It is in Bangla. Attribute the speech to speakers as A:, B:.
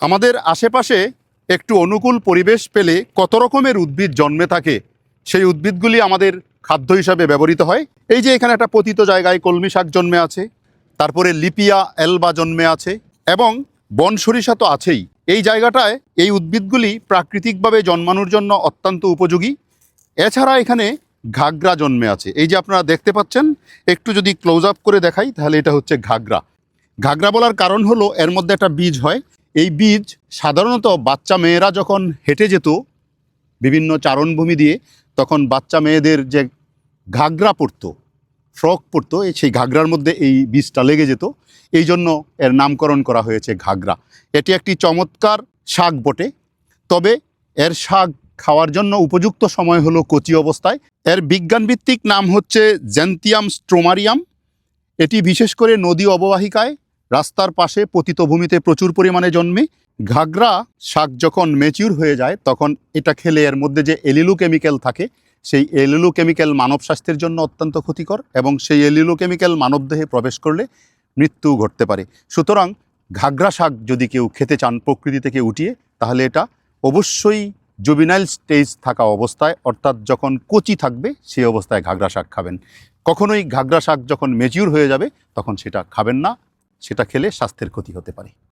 A: আমাদের আশেপাশে একটু অনুকূল পরিবেশ পেলে কত রকমের উদ্ভিদ জন্মে থাকে, সেই উদ্ভিদগুলি আমাদের খাদ্য হিসাবে ব্যবহৃত হয়। এই যে এখানে একটা পতিত জায়গায় কলমি শাক জন্মে আছে, তারপরে লিপিয়া এলবা জন্মে আছে, এবং বন সরিষা তো আছেই। এই জায়গাটায় এই উদ্ভিদগুলি প্রাকৃতিকভাবে জন্মানোর জন্য অত্যন্ত উপযোগী। এছাড়া এখানে ঘাগরা জন্মে আছে। এই যে আপনারা দেখতে পাচ্ছেন, একটু যদি ক্লোজ আপ করে দেখাই, তাহলে এটা হচ্ছে ঘাগরা। ঘাগরা বলার কারণ হলো এর মধ্যে একটা বীজ হয় এই বীজ সাধারণত বাচ্চা মেয়েরা যখন হেঁটে যেত বিভিন্ন চারণভূমি দিয়ে, তখন বাচ্চা মেয়েদের যে ঘাগরা পরতো ফ্রক এই সেই ঘাগরার মধ্যে এই বীজটা লেগে যেত। এই জন্য এর নামকরণ করা হয়েছে ঘাগরা। এটি একটি চমৎকার শাক বটে। তবে এর শাক খাওয়ার জন্য উপযুক্ত সময় হলো কচি অবস্থায়। এর বিজ্ঞানভিত্তিক নাম হচ্ছে জ্যান্তিয়াম স্ট্রোমারিয়াম। এটি বিশেষ করে নদী অববাহিকায় রাস্তার পাশে পতিত ভূমিতে প্রচুর পরিমাণে জন্মে। ঘাগরা শাক যখন ম্যাচিউর হয়ে যায়, তখন এটা খেলে এর মধ্যে যে এলিলু কেমিক্যাল থাকে, সেই এলিলু কেমিক্যাল মানব স্বাস্থ্যের জন্য অত্যন্ত ক্ষতিকর এবং সেই এলিলু কেমিক্যাল মানবদেহে প্রবেশ করলে মৃত্যু ঘটতে পারে। সুতরাং ঘাগরা শাক যদি কেউ খেতে চান প্রকৃতি থেকে উঠিয়ে, তাহলে এটা অবশ্যই জুবিনাইল স্টেজ থাকা অবস্থায়, অর্থাৎ যখন কচি থাকবে, সেই অবস্থায় ঘাগরা শাক খাবেন। কখনোই ঘাগরা শাক যখন মেচিউর হয়ে যাবে, তখন সেটা খাবেন না। সেটা খেলে স্বাস্থ্যের ক্ষতি হতে পারে।